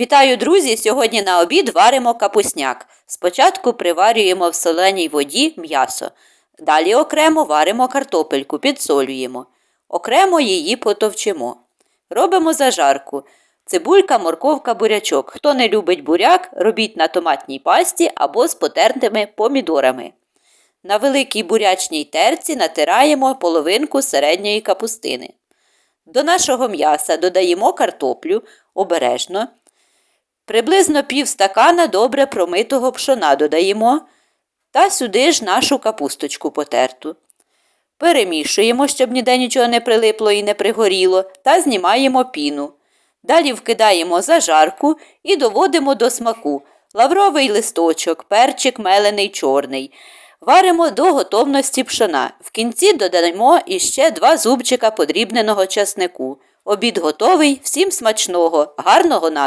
Вітаю, друзі! Сьогодні на обід варимо капусняк. Спочатку приварюємо в соленій воді м'ясо. Далі окремо варимо картопельку, підсолюємо. Окремо її потовчимо. Робимо зажарку. Цибулька, морковка, бурячок. Хто не любить буряк, робіть на томатній пасті або з потертими помідорами. На великій бурячній терці натираємо половинку середньої капустини. До нашого м'яса додаємо картоплю обережно. Приблизно пів стакана добре промитого пшона додаємо та сюди ж нашу капусточку потерту. Перемішуємо, щоб ніде нічого не прилипло і не пригоріло, та знімаємо піну. Далі вкидаємо зажарку і доводимо до смаку лавровий листочок, перчик мелений чорний. Варимо до готовності пшона. В кінці додаємо іще два зубчика подрібненого часнику. Обід готовий, всім смачного, гарного настрою!